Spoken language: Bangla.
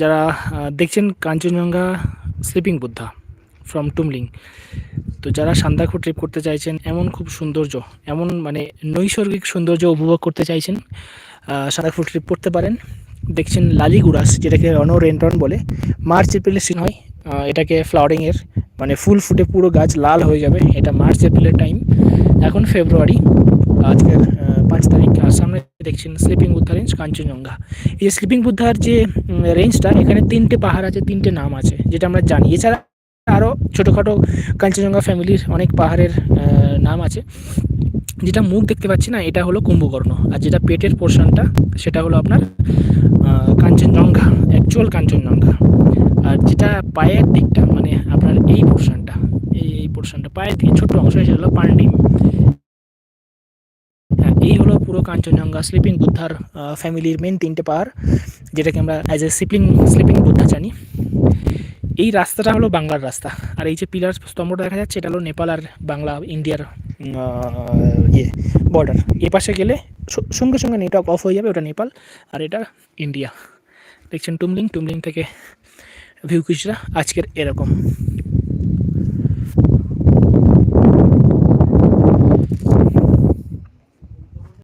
যারা দেখছেন কাঞ্চনজঙ্ঘা স্লিপিং বুদ্ধা ফ্রম টুমলিং তো যারা সান্দাকফু ট্রিপ করতে চাইছেন এমন খুব সৌন্দর্য এমন মানে নৈসর্গিক সৌন্দর্য উপভোগ করতে চাইছেন আহ, ট্রিপ করতে পারেন। দেখছেন লালিগুড়াস যেটাকে রনো রেন্টন বলে মার্চ এপ্রিলের সিন হয় এটাকে ফ্লাওয়ারিংয়ের মানে ফুল ফুটে পুরো গাছ লাল হয়ে যাবে এটা মার্চ এপ্রিলের টাইম এখন ফেব্রুয়ারি আজকের পাঁচ তারিখ সামনে দেখছেন স্লিপিং বুদ্ধা রেঞ্জ কাঞ্চনজঙ্ঘা। এই যে স্লিপিং বুদ্ধার যে রেঞ্জটা এখানে তিনটে পাহাড় আছে, তিনটে নাম আছে, যেটা আমরা জানি। এছাড়া আরও ছোটোখাটো কাঞ্চনজঙ্ঘা ফ্যামিলির অনেক পাহাড়ের নাম আছে। যেটা মুখ দেখতে পাচ্ছি না, এটা হলো কুম্ভকর্ণ, আর যেটা পেটের পোর্শনটা সেটা হলো আপনার কাঞ্চনজঙ্ঘা অ্যাকচুয়াল কাঞ্চনজঙ্ঘা। আর যেটা পায়ের দিকটা মানে আপনার এই পোর্শনটা এই এই পোর্শনটা পায়ের দিকে ছোট্ট অংশ, সেটা হলো পান্ডিম পুরো কাঞ্চনজঙ্ঘা স্লিপিং বুদ্ধার ফ্যামিলির মেন তিনটে পাহাড়, যেটাকে আমরা as a sleeping sleeping Buddha জানি। এই রাস্তাটা হলো বাংলার রাস্তা। আর এই যে পিলার স্তম্ভটা দেখা যাচ্ছে, এটা হলো নেপাল আর বাংলা, ইন্ডিয়ার ইয়ে বর্ডার এ পাশে গেলে সঙ্গে সঙ্গে নেটওয়ার্ক অফ হয়ে যাবে, ওটা নেপাল, আর এটা ইন্ডিয়া। দেখছেন টুমলিং টুমলিং থেকে ভিউ কিছুটা আজকের এরকম।